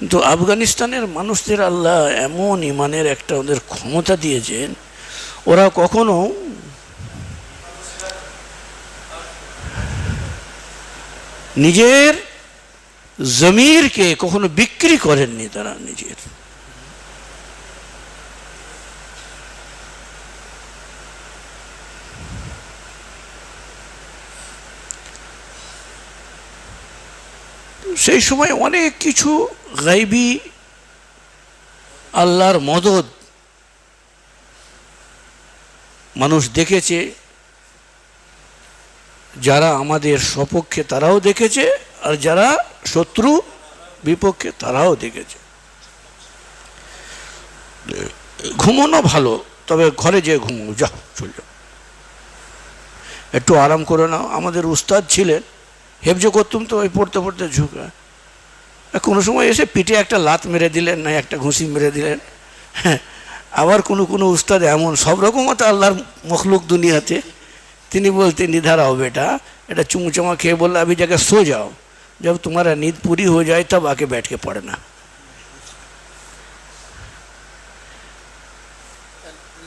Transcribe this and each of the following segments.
কিন্তু আফগানিস্তানের মানুষদের আল্লাহ এমন ইমানের একটা ওদের ক্ষমতা দিয়েছেন, ওরা কখনো নিজের জমিরকে কখনো বিক্রি করেননি তারা নিজের। সেই সময় অনেক কিছু গাইবি আল্লাহর মদত মানুষ দেখেছে, যারা আমাদের সপক্ষে তারাও দেখেছে, আর যারা শত্রু বিপক্ষে তারাও দেখেছে। ঘুমোনো ভালো, তবে ঘরে যে ঘুমো যা চল যাও। একটু আরাম করে নাও। আমাদের উস্তাদ ছিলেন, হেফজ করতুম তো ওই পড়তে পড়তে ঝুঁকা। কোনো সময় এসে পিঠে একটা লাত মেরে দিলেন না একটা ঘুষি মেরে দিলেন হ্যাঁ আবার কোনো কোনো উস্তাদ এমন সব রকম তো আল্লাহর মখলুক দুনিয়াতে তিনি বলতে निधाराओ बेटा এটা चुमचुमा খেয়ে বললে अभी जाकर सो जाओ जब तुम्हारा नींद पूरी हो जाए तब आके बैठ के पढ़ना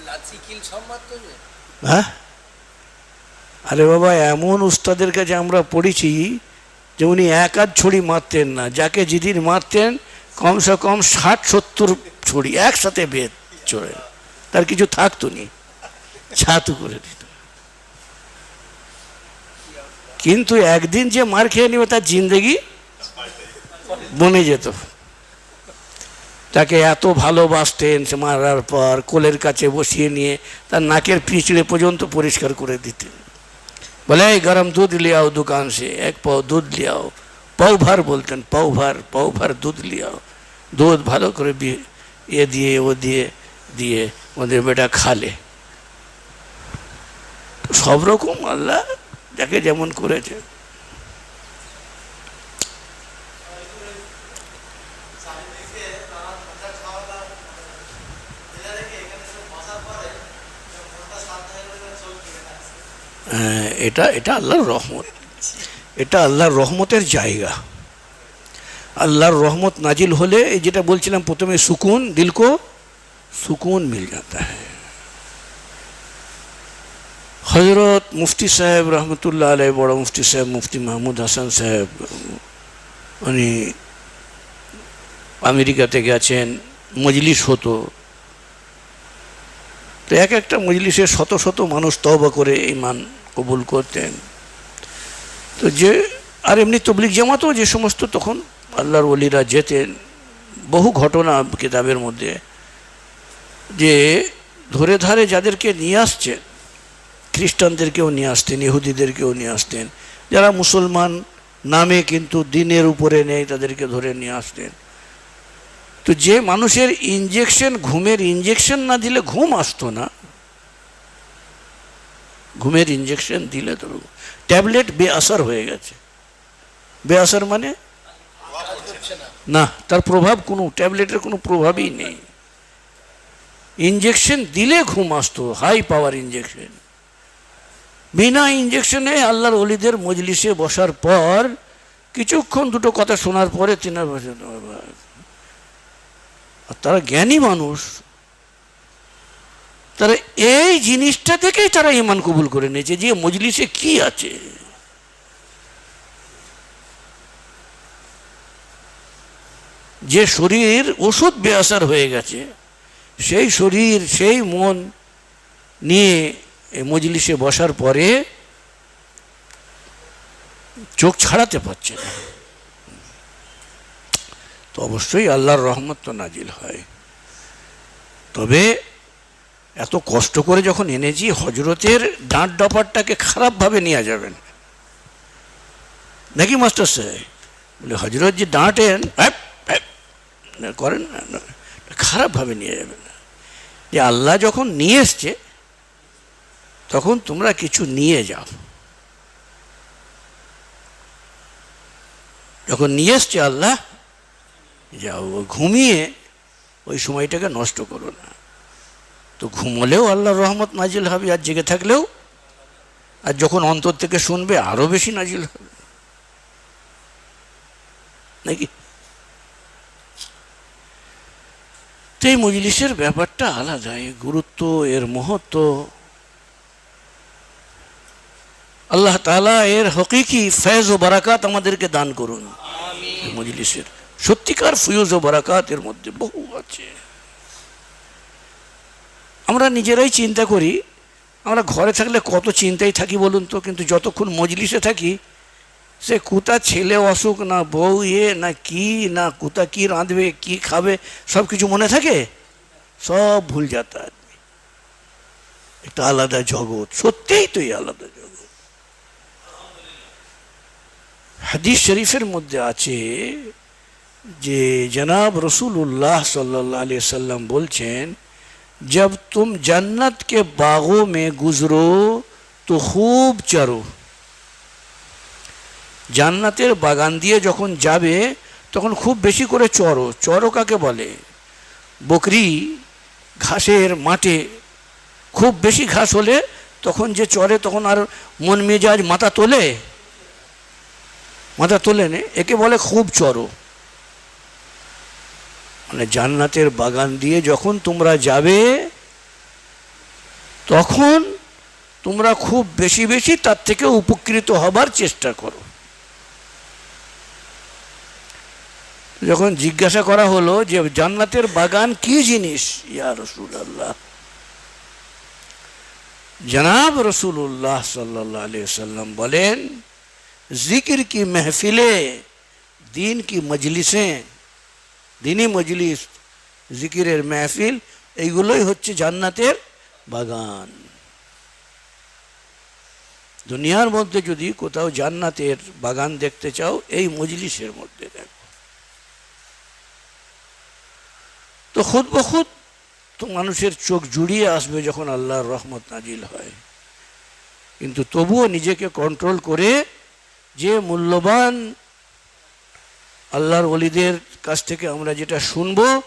লাচিকিল সম্মান তো যে হ্যাঁ আরে বাবা এমন উস্তাদের কাছে আমরা পড়েছি যে উনি এক আধ ছড়ি মারতেন না, যাকে যেদিন মারতেন, কমসে কম ষাট, সত্তর ছড়ি একসাথে বেদ চড়ে তার কিছু থাকতো নি, ছাতু করে দিত। কিন্তু একদিন যে মার খেয়ে নিবে, তার জিন্দেগি বনে যেত। তাকে এত ভালোবাসতেন সে মারার পর, কোলের কাছে বসিয়ে নিয়ে, তার নাকের পিছড়ে পর্যন্ত পরিষ্কার করে দিতেন। বলে, এই গরম দুধ লিয়াও দোকান সে, এক পাও দুধ লিয়াও। পাও ভার বলতেন পাও ভার পাও ভার দুধ লিয়াও। দুধ ভালো করে ইয়ে দিয়ে, ও দিয়ে দিয়ে ওদের বেটা খালে। সব রকম আল্লাহ যাকে যেমন করেছে হ্যাঁ, এটা এটা আল্লাহর রহমত। এটা আল্লাহর রহমতের জায়গা। আল্লাহর রহমত নাজিল হলে যেটা বলছিলাম প্রথমে সুকুন দিলকো সুকুন মিল যাতা হজরত মুফতি সাহেব রহমতুল্লাহ আলহ বড় মুফতি সাহেব মুফতি মাহমুদ হাসান সাহেব, উনি আমেরিকাতে গেছেন মজলিস হতো। তো এক একটা মজলিসে শত শত মানুষ তবা করে ইমান কবুল করতেন। তো যে, আর এমনি তবলিক জামাতও যে সমস্ত তখন আল্লাহর ওলিরা যেতেন, বহু ঘটনা কিতাবের মধ্যে যে ধরে ধারে যাদেরকে নিয়ে আসছেন, খ্রিস্টানদেরকেও নিয়ে আসতেন, ইহুদিদেরকেও নিয়ে আসতেন, যারা মুসলমান নামে কিন্তু দিনের উপরে নেই তাদেরকে ধরে নিয়ে আসতেন। তো যে মানুষের ইঞ্জেকশন ঘুমের ইঞ্জেকশন না দিলে ঘুম আসতো না ঘুমের ইঞ্জেকশন দিলে তো ট্যাবলেট বেআসার হয়ে গেছে। বেআসার মানে? না, তার প্রভাব কোনো ট্যাবলেটের কোনো প্রভাবই নেই। ইঞ্জেকশন দিলে ঘুম আসতো হাই পাওয়ার ইঞ্জেকশন বিনা ইঞ্জেকশনে আল্লাহর অলিদের মজলিসে বসার পর, কিছুক্ষণ দুটো কথা শোনার পরে তিনার আর তারা জ্ঞানী মানুষ তারা এই জিনিসটা থেকেই তারা ইমান কবুল করে নিয়েছে যে মজলিসে কি আছে। যে শরীর ওষুধ বেআসার হয়ে গেছে, সেই শরীর, সেই মন নিয়ে মজলিসে বসার পরে চোখ ছাড়াতে পারছে না। তো অবশ্যই আল্লাহর রহমত তো নাজিল হয়। তবে এত কষ্ট করে যখন এনেছি হজরতের ডাঁট ডপারটাকে খারাপভাবে নেওয়া যাবেন। নাকি মাস্টার সাহেব? বলে হজরত যে ডাঁটেন হ্যাপ, না, করেন খারাপভাবে নিয়ে যাবেন যে আল্লাহ যখন নিয়ে এসছে তখন তোমরা কিছু নিয়ে যাও। যখন নিয়ে এসছে আল্লাহ যাও ঘুমিয়ে ওই সময়টাকে নষ্ট করো না। তো ঘুমলেও আল্লাহর রহমত নাজিল হবে আর জেগে থাকলেও আর যখন অন্তর থেকে শুনবে আরও বেশি নাজিল হবে। নাকি? তো এই মজলিসের ব্যাপারটা আলাদা এর গুরুত্ব এর মহত্ব। আল্লাহ তাআলা এর হকিকি ফেজ ও বারাকাত আমাদেরকে দান করুন। মজলিসের সত্যিকার ফুয়ুজ ও বারাকাত এর মধ্যে বহু আছে। আমরা নিজেরাই চিন্তা করি, আমরা ঘরে থাকলে কত চিন্তায় থাকি বলুন তো, কিন্তু যতক্ষণ মজলিসে থাকি, সে কোথা ছেলে অসুখ না বউ ইয়ে না কি, না কোথা কি রাঁধবে, কি খাবে, সব কিছু মনে থাকে? সব ভুল যাতা আদমি একটা আলাদা জগৎ, সত্যিই তো আলাদা জগৎ। হাদিস শরীফের মধ্যে আছে যে, জনাব রসুল্লাহ সাল্লাহ আলিয়া সাল্লাম বলছেন जब तुम जन्नत के बागों में गुजरो तो खूब चरो জান্নাতের বাগান দিয়ে যখন যাবে তখন খুব বেশি করে চড়ো চড়ো কাকে বলে বকরি ঘাসের মাঠে খুব বেশি ঘাস হলে তখন যে চড়ে তখন আর মন মেজাজ মাথা তোলে মাথা তোলে নে একে বলে খুব চড়ো মানে জান্নাতের বাগান দিয়ে যখন তোমরা যাবে, তখন তোমরা খুব বেশি বেশি তার থেকে উপকৃত হবার চেষ্টা করো। যখন জিজ্ঞাসা করা হলো যে জান্নাতের বাগান কি জিনিস? ইয়া রসুল আল্লাহ জনাব রসুল্লাহ সাল্লাহ সাল্লাম বলেন, জিকির কি মেহফিলে, দিন কি মজলিসেं দিনই মজলিস, জিকিরের মেহফিল, এইগুলোই হচ্ছে জান্নাতের বাগান। দুনিয়ার মধ্যে যদি কোথাও জান্নাতের বাগান দেখতে চাও, এই মজলিসের মধ্যে দেখো। তো খুদ বখুদ তো মানুষের চোখ জুড়িয়ে আসবে যখন আল্লাহর রহমত নাজিল হয়। কিন্তু তবুও নিজেকে কন্ট্রোল করে যে মূল্যবান আল্লাহর অলিদের কাছ থেকে আমরা যেটা শুনব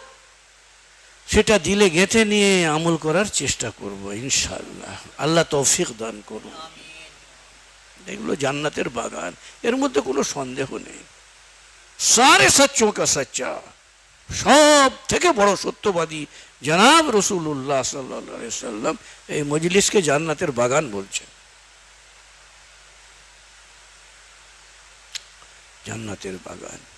সেটা দিলে গেঁথে নিয়ে আমল করার চেষ্টা করব ইনশাল্লাহ আল্লাহ তৌফিক দান করুন। এগুলো জান্নাতের বাগান এর মধ্যে কোনো সন্দেহ নেই। সারে সচ্চোं का সচ্চা। সব থেকে বড় সত্যবাদী জনাব রসুল্লাহ সাল্লাহ সাল্লাম এই মজলিসকে জান্নাতের বাগান বলছেন। জান্নাতের বাগান।